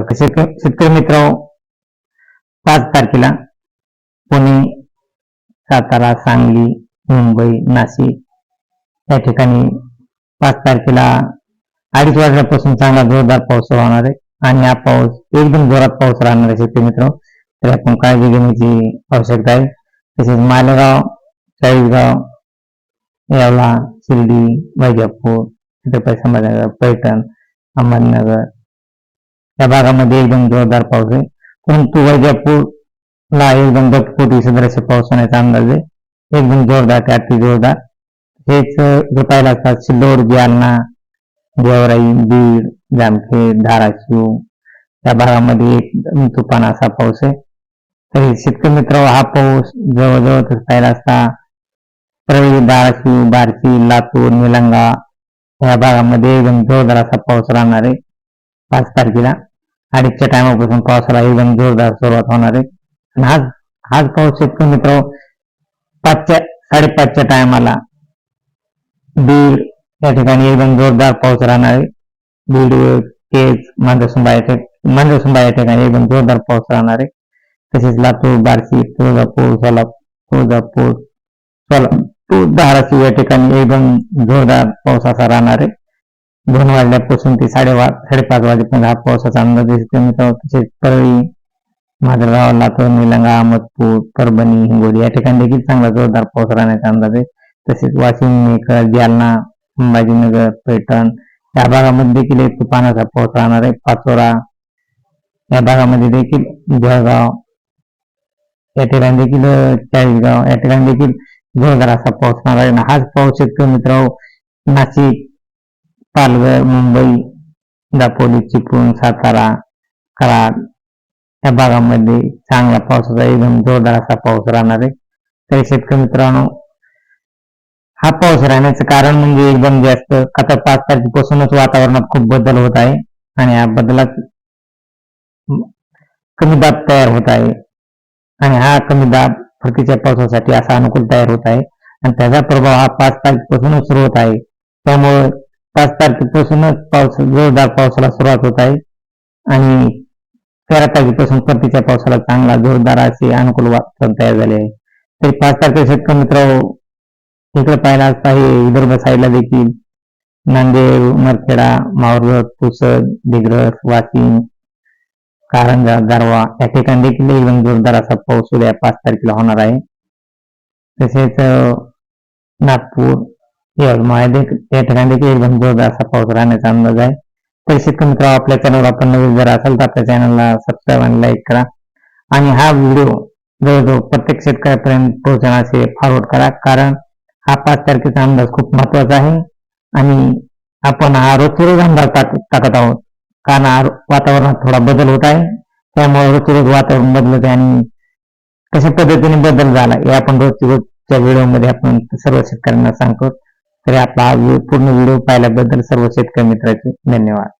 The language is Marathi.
कसे शेतकरी मित्र पाच तारखेला पुणे सातारा सांगली मुंबई नाशिक या ठिकाणी पाच तारखेला अडीच वाजल्यापासून चांगला जोरदार पाऊस राहणार होणार आहे आणि हा पाऊस एकदम जोरात पाऊस राहणार आहे शेतकरी मित्र तर आपण काळजी घेण्याची आवश्यकता आहे. तसेच मालेगाव चाळीसगाव येवला शिर्डी वैजापूर छत्रपती संभाजीनगर पैठण अहमदनगर या भागामध्ये एकदम जोरदार पाऊस आहे. परंतु वैजापूरला एकदम दटकोटी सदृश पाऊस होण्याचा अंदाज आहे. एकदम जोरदार ते अति जोरदार. हेच जो पाहिलं असतात सिल्लोड जालना देवराई बीड जामखेड धाराशिव या भागामध्ये एकदम तुफान असा पाऊस आहे. तरी शेतकरी मित्र हा पाऊस जवळजवळ तसं पाहिला असता परळी धाराशिव बार्शी लातूर निलंगा या भागामध्ये एकदम जोरदार असा पाऊस राहणार आहे. पाच तारखेला. अडीचच्या टायमापासून पावसाला एकदम जोरदार सुरुवात होणार आहे. आणि हाच आज पाऊस शेतकरी मित्र. पाचच्या साडेपाचच्या टायमाला बीड या ठिकाणी एकदम जोरदार पाऊस राहणार आहे. बीड केज मांजरसुंबा या ठिकाणी मांजरसुंबा या ठिकाणी एकदम जोरदार पाऊस राहणार आहे. तसेच लातूर बार्शी तुळजापूर सोलापूर तुळजापूर सोलापूर धाराशिव या ठिकाणी एकदम जोरदार पाऊस असा राहणार आहे. दोन वाजल्यापासून ते साडे साडेपाच वाजेपर्यंत हा पावसाचा अंदाज दिसतो मित्रांनो तसेच परळी माजलगाव लातूर निलंगा अहमदपूर परभणी हिंगोली या ठिकाणी देखील चांगला जोरदार पाऊस राहण्याचा अंदाज आहे. तसेच वाशिम मेकर जालना संभाजीनगर पैठण या भागामध्ये देखील एक पाण्याचा पाऊस राहणार आहे. पाचोरा या भागामध्ये देखील जळगाव या ठिकाणी देखील चाळीसगाव या ठिकाणी देखील जोरदार असा पाऊस राहणार आहे. हाच पाऊस शेतकरी मित्र नाशिक पालघर मुंबई दापोली चिपळूण सातारा कराड या भागामध्ये चांगला पावसाचा एकदम जोरदार असा पाऊस राहणार आहे. तरी शेतकरी मित्रांनो हा पाऊस राहण्याचं कारण म्हणजे एकदम जास्त आता पाच तारखेपासूनच वातावरणात खूप बदल होत आहे आणि या बदलात कमी दाब तयार होत आहे. आणि हा कमी दाब परतीच्या पावसासाठी असा अनुकूल तयार होत आहे. आणि त्याचा प्रभाव हा पाच तारखेपासूनच सुरू होत आहे. त्यामुळे पाच तारखेपासूनच पाऊस जोरदार पावसाला सुरुवात होत आहे. आणि तेरा तारखेपासून परतीच्या पावसाला चांगला जोरदार असे अनुकूल वातावरण तयार झाले आहे. तरी पाच तारखे शेतकरी मित्र इकडे पाहिला असता हे विदर्भ साईडला देखील. नांदेड मरखेडा मावरत पुसद दिग्रस वाशिम कारंजा दारवा या ठिकाणी देखील एकदम जोरदार असा पाऊस उद्या पाच तारखेला होणार आहे. तसेच नागपूर यवतमाळ या या ठिकाणी देखील एकदम जोरदार असा पाऊस राहण्याचा अंदाज आहे. पैसे कमी मित्र आपल्या चॅनलवर आपण नवीन जर असेल तर आपल्या चॅनलला सबस्क्राईब आणि लाईक करा. आणि हा व्हिडिओ जवळजवळ प्रत्येक शेतकऱ्यापर्यंत पोहोचण्याचे फॉरवर्ड करा कारण हा पाच तारखेचा अंदाज खूप महत्त्वाचा आहे. आणि आपण हा रोजचे रोज अंदाज टाकत आहोत कारण वातावरणात थोडा बदल होत आहे. त्यामुळे रोजचे रोज वातावरण बदलत आहे आणि कशा पद्धतीने बदल झाला हे आपण रोज रोजच्या व्हिडिओमध्ये आपण सर्व शेतकऱ्यांना सांगतो. तरी आपला पूर्ण व्हिडिओ पाहिल्याबद्दल सर्व शेतकरी मित्राचे धन्यवाद.